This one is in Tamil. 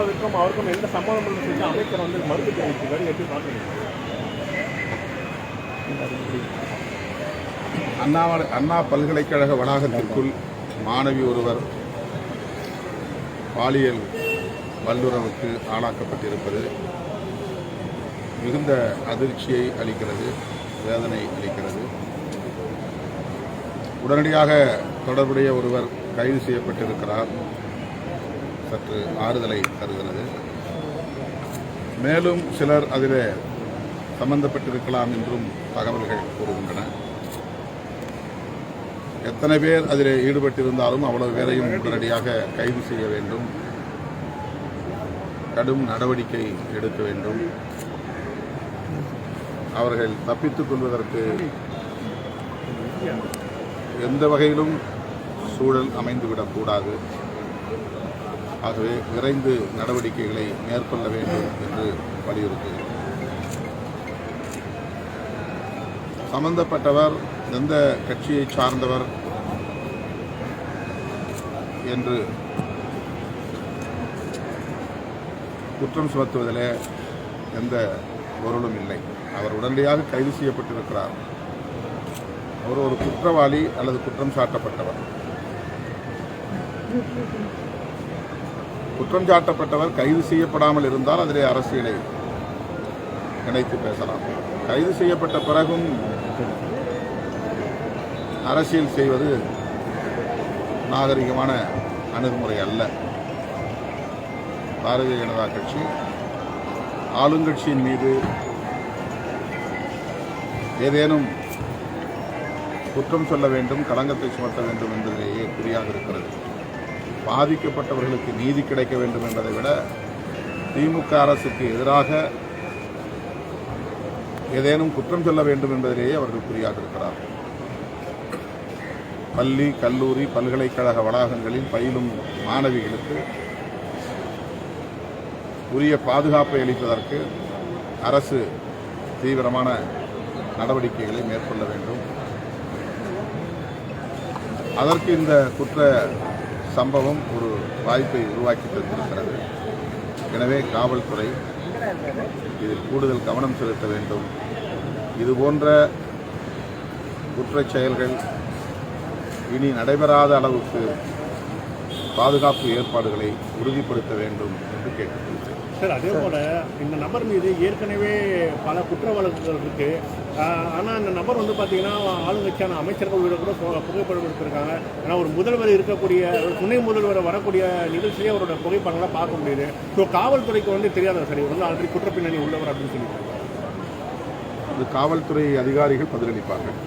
சினிமாவிற்கும் அவருக்கும் எந்த சம்பந்தம் இல்லை சொல்லி அமைச்சர் வந்து மறுத்து தெரிவிச்சிருக்காரு எப்படி பார்க்குறீங்க அண்ணா அண்ணா பல்கலைக்கழக வளாகத்திற்குள் மாணவி ஒருவர் பாலியல் வல்லுறவுக்கு ஆளாக்கப்பட்டிருப்பது மிகுந்த அதிர்ச்சியை அளிக்கிறது வேதனை அளிக்கிறது. உடனடியாக தொடர்புடைய ஒருவர் கைது செய்யப்பட்டிருக்கிறார். சற்று ஆறுதலை தருகிறது. மேலும் சிலர் அதில் சம்பந்தப்பட்டிருக்கலாம் என்றும் தகவல்கள் கூறுகின்றன. எத்தனை பேர் அதில் ஈடுபட்டிருந்தாலும் அவ்வளவு பேரையும் உடனடியாக கைது செய்ய வேண்டும். கடும் நடவடிக்கை எடுக்க வேண்டும். அவர்கள் தப்பித்துக் கொள்வதற்கு எந்த வகையிலும் சூழல் அமைந்துவிடக்கூடாது ஆகவே விரைந்து நடவடிக்கைகளை மேற்கொள்ள வேண்டும் என்று வலியுறுத்து. சம்பந்தப்பட்டவர் எந்த கட்சியை சார்ந்தவர் என்று குற்றம் சுமத்துவதிலே எந்த பொருளும் இல்லை. அவர் உடனடியாக கைது செய்யப்பட்டிருக்கிறார். அவர் ஒரு குற்றவாளி அல்லது குற்றம் சாட்டப்பட்டவர். குற்றம் சாட்டப்பட்டவர் கைது செய்யப்படாமல் இருந்தால் அதிலே அரசியலை நினைத்து பேசலாம். கைது செய்யப்பட்ட பிறகும் அரசியல் செய்வது நாகரிகமான அணுகுமுறை அல்ல. பாரதிய ஜனதா கட்சி ஆளுங்கட்சியின் மீது ஏதேனும் குற்றம் சொல்ல வேண்டும் களங்கத்தை சுமத்த வேண்டும் என்பதிலேயே குறியாக இருக்கிறது. பாதிக்கப்பட்டவர்களுக்கு நீதி கிடைக்க வேண்டும் என்பதை விட திமுக அரசுக்கு எதிராக ஏதேனும் குற்றம் சொல்ல வேண்டும் என்பதிலேயே அவர்கள் குறியாக இருக்கிறார்கள் பள்ளி கல்லூரி பல்கலைக்கழக வளாகங்களில் பயிலும் மாணவிகளுக்கு உரிய பாதுகாப்பை அளிப்பதற்கு அரசு தீவிரமான நடவடிக்கைகளை மேற்கொள்ள வேண்டும். அதற்கு இந்த குற்ற சம்பவம் ஒரு வாய்ப்பை உருவாக்கி தந்திருக்கிறது. எனவே காவல்துறை இதில் கூடுதல் கவனம் செலுத்த வேண்டும். இது போன்ற குற்றச் செயல்கள் இனி நடைபெறாத அளவுக்கு பாதுகாப்பு ஏற்பாடுகளை உறுதிப்படுத்த வேண்டும் என்று கேட்டுக்கொள்கிறேன். சார் அதே போல இந்த நபர் மீது ஏற்கனவே பல குற்ற வழக்குகள் இருக்கு. ஆஹ் ஆனா அந்த நபர் வந்து பாத்தீங்கன்னா ஆளுங்கட்சியான அமைச்சர்கள் உள்ள கூட புகைப்படம் எடுத்திருக்காங்க. ஆனா ஒரு முதல்வர் இருக்கக்கூடிய ஒரு துணை முதல்வர் வரக்கூடிய நிகழ்ச்சியிலே அவரோட புகைப்படங்களை பார்க்க முடியுது. ஸோ காவல்துறைக்கு வந்து தெரியாத சரி? இவர் வந்து ஆல்ரெடி குற்றப்பின்னணி உள்ளவர் அப்படின்னு சொல்லிட்டு. அது காவல்துறை அதிகாரிகள் பதிலளிப்பார்கள்